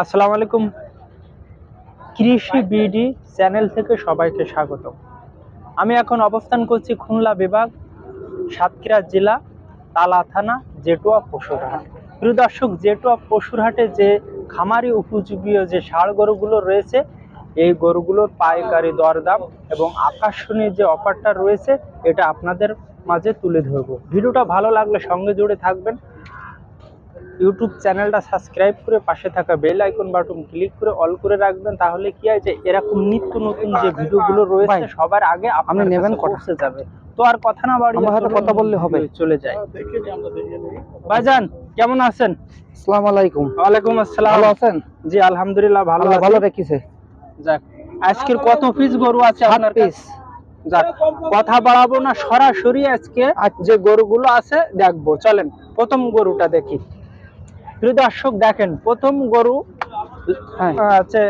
আসসালামু আলাইকুম। কৃষি বিডি চ্যানেল থেকে সবাইকে স্বাগত। আমি এখন অবস্থান করছি খুলনা বিভাগ, সাতক্ষীরা জেলা, তালা থানা, জেটুয়া পশুরহাট। প্রিয় দর্শক, জেটুয়া পশুরহাটে যে খামারি উপযোগী যে ষাড় গরুগুলো রয়েছে, এই গরুগুলোর পাইকারি দরদাম এবং আকর্ষণীয় যে অফারটা রয়েছে, এটা আপনাদের মাঝে তুলে ধরবো। ভিডিওটা ভালো লাগলে সঙ্গে জুড়ে থাকবেন। ইউটিউব চ্যানেলটা সাবস্ক্রাইব করে পাশে থাকা বেল আইকন বাটন ক্লিক করে অল করে রাখবেন তাহলে কি হয় যে এরকম নিত্য নতুন যে ভিডিওগুলো রয়েছে সবার আগে আপনার নেবেন কাছে যাবে। তো আর কথা না বাড়িয়ে আমার হাতে কথা বললে হবে? চলে যায় ভাইজান কেমন আছেন? আসসালামু আলাইকুম। ওয়ালাইকুম আসসালাম। ভালো আছেন? জি আলহামদুলিল্লাহ ভালো। ভালো রেখেছে। যাক আজকের কত পিস গরু আছে আপনার পিস যাক কথা বাড়াবো না সরাসরি আজকে আজ যে গরুগুলো আছে দেখব। চলেন প্রথম গরুটা দেখি। প্রিয় দর্শক দেখেন প্রথম গরু হ্যাঁ। আছে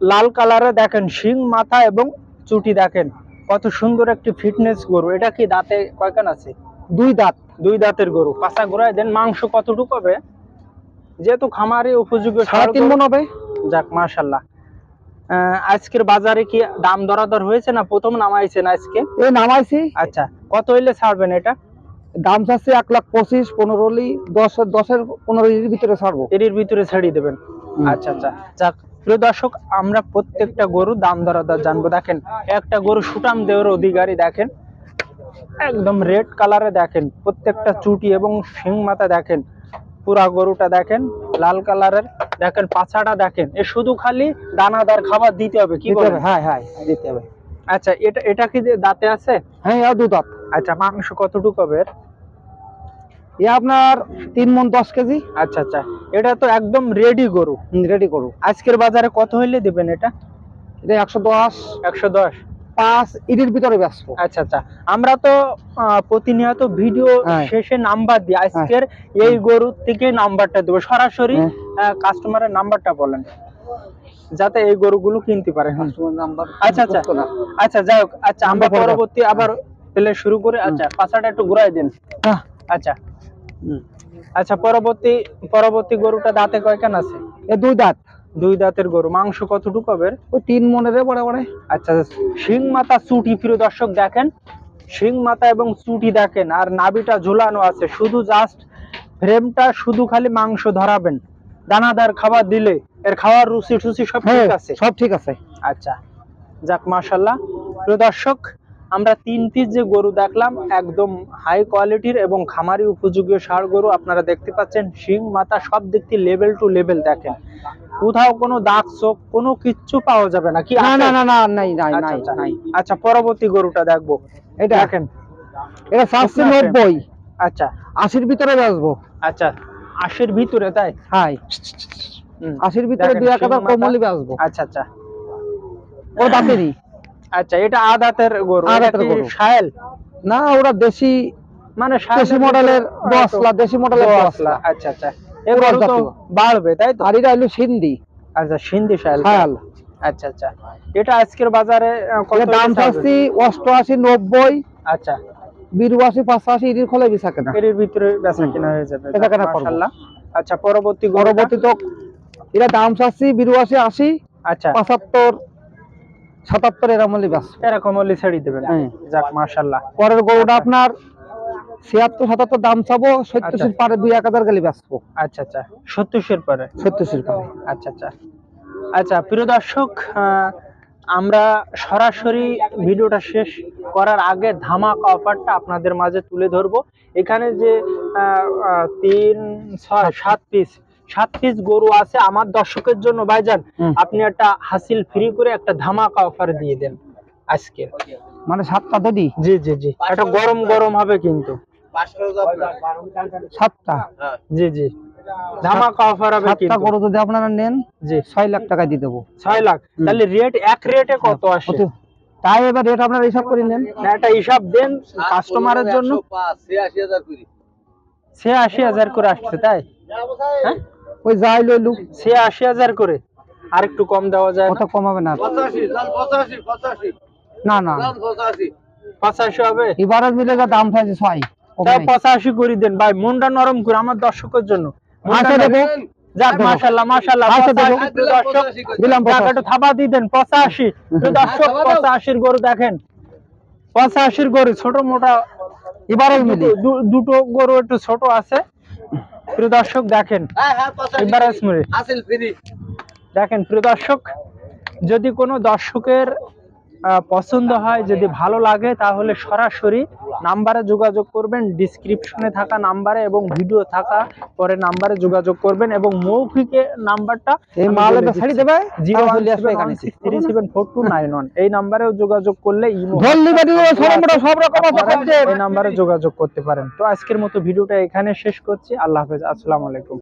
লাল কালারে দেখেন শিং মাথা এবং চুটি দেখেন। কত সুন্দর একটি ফিটনেস গরু। এটা কি দাঁতে কয়খান আছে? দুই দাঁত। দুই দাঁতের গরু। ঘোরায় দেন মাংস কতটুকু হবে? যেহেতু খামারে উপযোগী সাড়ে তিন মন হবে। যাক মাশাল্লাহ আহ, আজকের বাজারে কি দাম দরাদর হয়েছে না প্রথম নামাইছেন আজকে? এই নামাইছি। আচ্ছা কত হইলে ছাড়বেন এটা? দাম চাচ্ছি এক লাখ পঁচিশ পনেরো লি দশ দশের পনেরো এর ভিতরে ছাড়বো। এর ভিতরে ছাড়িয়ে দেবেন। আচ্ছা আচ্ছা। যাক প্রিয় দর্শক আমরা প্রত্যেকটা গরু দাম দরাদর জানব। দেখেন একটা গরু সুটাম দেওয়ার অধিকারী দেখেন। একদম রেড কালারে দেখেন প্রত্যেকটা চুটি এবং শিং মাথা দেখেন। পুরা গরুটা দেখেন লাল কালারের দেখেন পাছাটা দেখেন। এ শুধু খালি দানাদার খাবার দিতে হবে কি হ্যাঁ হ্যাঁ দিতে হবে। আচ্ছা এটা এটা কি যে দাঁতে আছে? হ্যাঁ দু দাঁত। আচ্ছা মাংস কতটুকু হবে? এ আপনার তিন মন দশ কেজি? আচ্ছা আচ্ছা। এটা তো একদম রেডি গরু। রেডি করু আজকের বাজারে কত হইলে দিবেন এটা? এটা একশো দশ। একশো দশ। পাঁচ ইটের ভিতরে বেচবো আচ্ছা আচ্ছা। আমরা তো প্রতিনিয়ত ভিডিও হ্যাঁ। শেষে নাম্বার দিই। আজকের এই গরুর থেকে নাম্বারটা দেবো। সরাসরি হ্যাঁ। কাস্টমারের নাম্বারটা বলেন। যাতে এই গরুগুলো কিনতে পারে। নাম্বার আচ্ছা আচ্ছা। আচ্ছা যাই হোক। আচ্ছা আমরা। পরবর্তী আবার প্লে শুরু করে। আচ্ছা পাশাটা একটু ঘুরাই দিন। হ্যাঁ। আচ্ছা। আচ্ছা পরবর্তী পরবর্তী গরুটা দাঁতে কয়খান আছে? এ দুই দাঁত। দুই দাঁতের গরু। মাংস কতটুকু হবে? ওই তিন মনের বড় বড়। আচ্ছা শিং মাথা চুটি প্রিয় দর্শক দেখেন। শিং মাথা এবং চুটি দেখেন আর নাভিটা ঝুলানো আছে। শুধু জাস্ট ফ্রেমটা শুধু খালি মাংস ধরাবেন। দানাদার খাবার দিলে এর খাওয়ার রুচি টুচি সব হ্যাঁ ঠিক আছে? সব ঠিক আছে। আচ্ছা। যাক মাশাল্লাহ প্রিয় দর্শক আমরা তিন পিস যে গরু দেখলাম একদম হাই কোয়ালিটির এবং খামারি উপযোগী ষাড় গরু আপনারা দেখতে পাচ্ছেন শিং মাথা সব দিক থেকে লেভেল টু লেভেল দেখেন। কোথাও কোনো দাগ চোখ কোনো কিচ্ছু পাওয়া যাবে না। কি না না না না নাই নাই আচ্ছা, নাই আচ্ছা। নাই। আচ্ছা পরবর্তী গরুটা দেখব। এটা দেখেন। এটা আপনার নব্বই আচ্ছা। আশির ভিতরে বেচবো। আচ্ছা আশির ভিতরে তাই? হাই। আশির ভিতরে দুই এক হাজার কমলি বেচবো। আচ্ছা আচ্ছা। ও দাঁতেরই আচ্ছা এটা আদাতের গরু আদাতের গরু। সায়েল না ওরা দেশি মানে দেশি মডেলের দশলা দেশি মডেলের দশলা, দশলা আচ্ছা আচ্ছা। এই গরু তো বাড়বে তাই তো? আর এটা হলো সিন্ধি। আচ্ছা সিন্ধি সায়েল খায়াল আচ্ছা আচ্ছা। এটা আজকের বাজারে কত দাম? চাচ্ছি অষ্টআশি নব্বই। আচ্ছা। বিরাশি পাঁচাশি খোলে বিশা কেনা। এর ভিতরে বেচা কিনা হয়ে যাবে। বেচা কেনা। মাশাআল্লাহ। আচ্ছা পরবর্তী? পরবর্তী তো এটা দাম চাচ্ছি বিরাশি আশি। আচ্ছা। পঁচাত্তর সাতাত্তর এরকম হলে বেচবো এরকম হলে ছেড়ে দেবেন। হ্যাঁ। যাক মাশাআল্লাহ। পরের গরুটা আপনার ছিয়াত্তর সাতাত্তর দাম চাবো সত্তর আচ্ছা। পারে দুই এক হাজার গেলে বেচবো আচ্ছা আচ্ছা। সত্তরের পরে? সত্তর পারে। আচ্ছা আচ্ছা। আচ্ছা প্রিয় দর্শক আমরা সরাসরি ভিডিওটা শেষ করার আগে ধামাকা অফারটা আপনাদের মাঝে তুলে ধরবো। এখানে যে তিন ছয় সাত পিস সাত পিস গরু আছে আমার দর্শকের জন্য ভাইজান আপনি একটা হাসিল ফ্রি করে একটা ধামাকা অফার দিয়ে দেন আজকে। মানে সাতটা তো দিই জি জি জি। এটা গরম গরম হবে কিন্তু। সাতটা? জি জি। ধামাকা অফার হবে সাতটা গরু যদি আপনারা নেন জি। ছয় লাখ টাকা দিয়ে দেবো। ছয় লাখ। তাহলে রেট এক রেটে কত আসে? তাই এবার রেট আপনারা হিসাব করে নেন। না একটা হিসাব দেন কাস্টমারের জন্য। সে আশি হাজার করে আসছে তাই? হ্যাঁ? ওই যাই লইলু সে আশি হাজার করে। আর একটু কম দেওয়া যায় কত কমাবে না না না। পঁচাশি। হবে? এবারে মিলে যা দাম ছয়। তাই পঁচাশি করে দেন। ভাই মনটা নরম করে আমার দর্শকের জন্য। আচ্ছা দেখো। দর্শক। পঁচাশির গরু দেখেন। পঁচাশির গরু ছোট মোটা। এবারে দুটো গরু একটু ছোট আছে। প্রিয় দর্শক দেখেন এবারে দেখেন প্রিয় দর্শক যদি কোনো দর্শকের পছন্দ হয় যদি ভালো লাগে তাহলে সরাসরি নাম্বারে যোগাযোগ করবেন ডিসক্রিপশনে থাকা নাম্বারে এবং ভিডিও থাকা পরে নাম্বারে যোগাযোগ করবেন এবং মৌখিকে নাম্বারটা এই নাম্বারেও যোগাযোগ করলে সব রকম এই নাম্বারে যোগাযোগ করতে পারেন। তো আজকের মতো ভিডিওটা এখানে শেষ করছি। আল্লাহ হাফেজ। আসসালামু আলাইকুম।